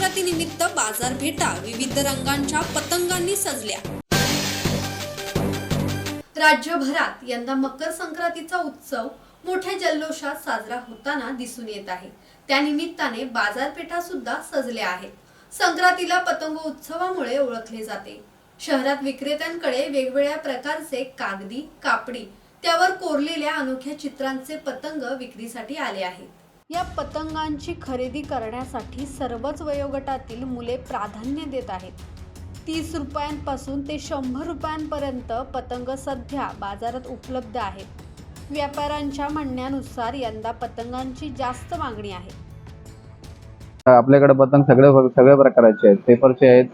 संक्रांतीनिमित्त बाजारपेठा विविध रंगांच्या पतंगांनी सजल्या. राज्यभरात यंदा मकर संक्रांतीचा उत्सव मोठ्या जल्लोषात साजरा होताना दिसून येत आहे. त्यानिमित्ताने बाजारपेठा सुद्धा सजल्या आहेत. संक्रांतीला पतंग उत्सवामुळे ओळखले जाते. शहरात विक्रेत्यांकडे वेगवेगळ्या प्रकारचे कागदी कापडी त्यावर कोरलेल्या अनोख्या चित्रांचे पतंग विक्रीसाठी आले आहेत. या पतंगांची खरेदी करण्यासाठी सर्वच वयोगटातील मुले प्राधान्य देत आहेत. तीस रुपयांपासून ते शंभर रुपयांपर्यंत पतंग सध्या बाजारात उपलब्ध आहेत. व्यापाऱ्यांच्या म्हणण्यानुसार यंदा पतंगांची जास्त मागणी आहे. आपल्याकडे पतंग सगळे सगळ्या प्रकारचे आहेत. पेपरचे आहेत.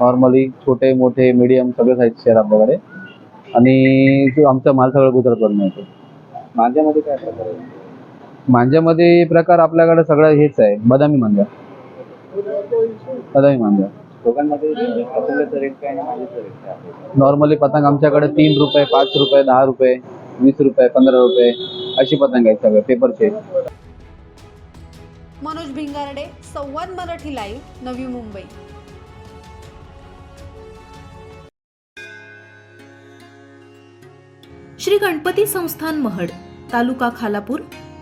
नॉर्मली छोटे मोठे मीडियम सगळे साईजचे आहेत आपल्याकडे. आणि जो आमचा माल सगळं गुजरातवरून येतो माझ्यामध्ये काय प्रकार आहे मांज्यामध्ये प्रकार आपल्याकडे सगळं हेच आहे. बदामी मांजा. बदामी मांजा. आहे? नॉर्मली पतंग आमच्याकडे तीन रुपये पाच रुपये दहा रुपये वीस रुपये पंधरा रुपये अशी पतंग आहेत सगळे पेपरचे मनोज भिंगारडे संवाद मराठी लाईव्ह नवी मुंबई. श्री गणपती संस्थान महड तालुका खालापूर